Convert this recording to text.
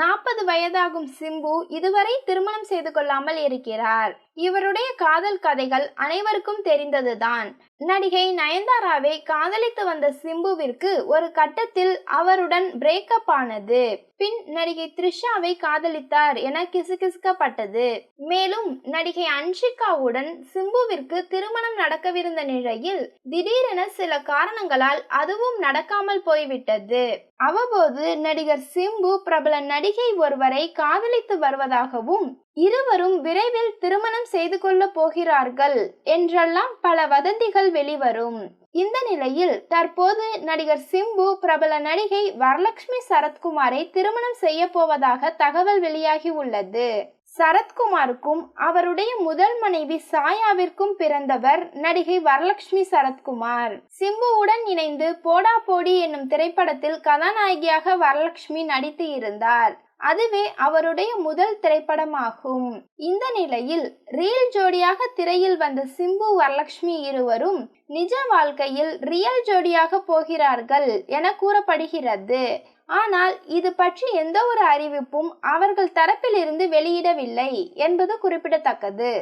நாற்பது வயதாகும் சிம்பு இதுவரை திருமணம் செய்து கொள்ளாமல் இருக்கிறார். இவருடைய காதல் கதைகள் அனைவருக்கும் தெரிந்ததுதான். நடிகை நயன்தாராவை காதலித்து வந்த சிம்புவிற்கு ஒரு கட்டத்தில் அவருடன் பிரேக்கப் ஆனது. பின் நடிகை த்ரிஷாவை காதலித்தார் என கிசுகிசுக்கப்பட்டது. மேலும் நடிகை அன்ஷிகாவுடன் சிம்புவிற்கு திருமணம் நடக்கவிருந்த நிலையில் திடீரென சில காரணங்களால் அதுவும் நடக்காமல் போய்விட்டது. அவ்வப்போது நடிகர் சிம்பு பிரபல நடிகை ஒருவரை காதலித்து வருவதாகவும் இருவரும் விரைவில் திருமணம் செய்து கொள்ள போகிறார்கள் என்றெல்லாம் பல வதந்திகள் வெளிவரும். இந்த நிலையில் தற்போது நடிகர் சிம்பு பிரபல நடிகை வரலட்சுமி சரத்குமாரை திருமணம் செய்ய போவதாக தகவல் வெளியாகி உள்ளது. சரத்குமாருக்கும் அவருடைய முதல் மனைவி சாயாவிற்கும் பிறந்தவர் நடிகை வரலட்சுமி சரத்குமார். சிம்புவுடன் இணைந்து போடா போடி என்னும் திரைப்படத்தில் கதாநாயகியாக வரலட்சுமி நடித்து இருந்தார். அதுவே அவருடைய முதல் திரைப்படமாகும். இந்த நிலையில் ரியல் ஜோடியாக திரையில் வந்த சிம்பு வரலட்சுமி இருவரும் நிஜ வாழ்க்கையில் ரியல் ஜோடியாக போகிறார்கள் என கூறப்படுகிறது. ஆனால் இது பற்றி எந்த ஒரு அறிவிப்பும் அவர்கள் தரப்பிலிருந்து வெளியிடவில்லை என்பது குறிப்பிடத்தக்கது.